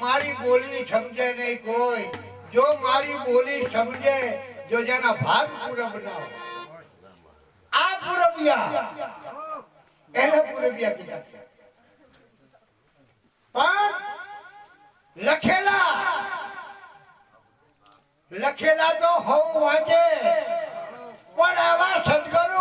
મારી બોલી સમજે નહીં કોઈ. જો મારી બોલી સમજે, જો જેના ભાગ પૂરબ ના આ પૂરબિયા. એને પૂરબિયા કીધા પણ લખેલા. લખેલા તો હોવું વાંચે. પણ આવા સદગુરુ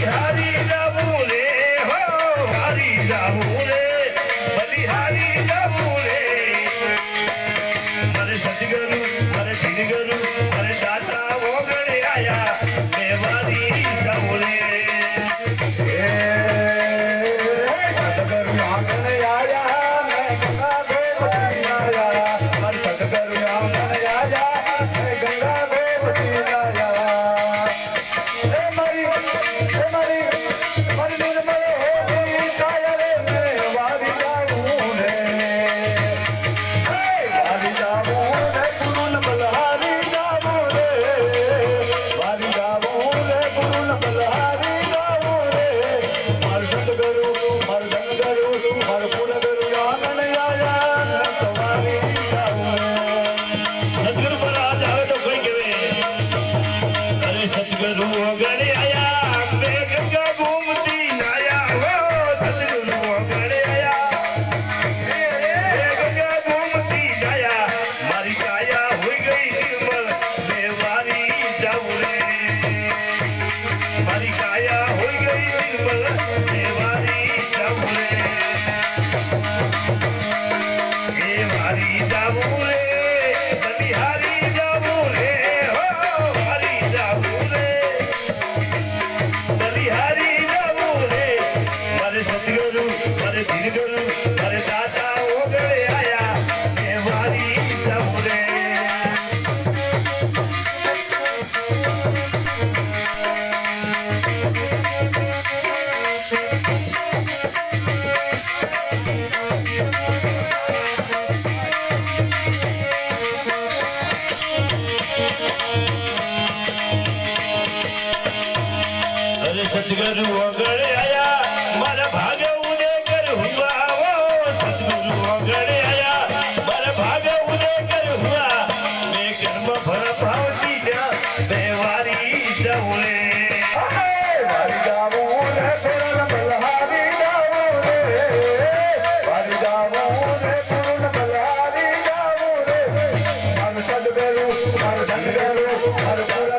હારી જાવું રે હો હારી જાવું ありがとい。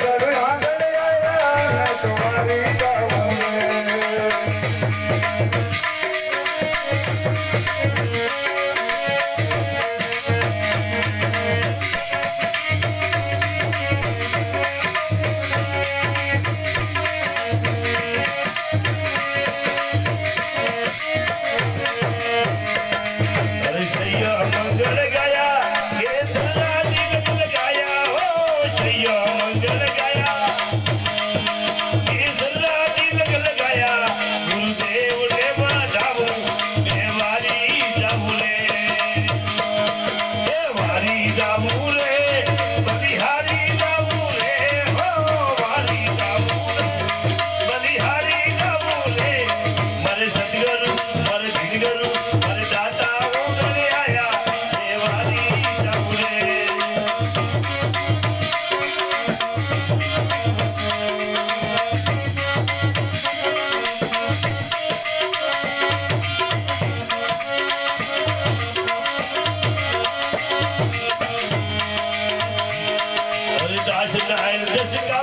Gente,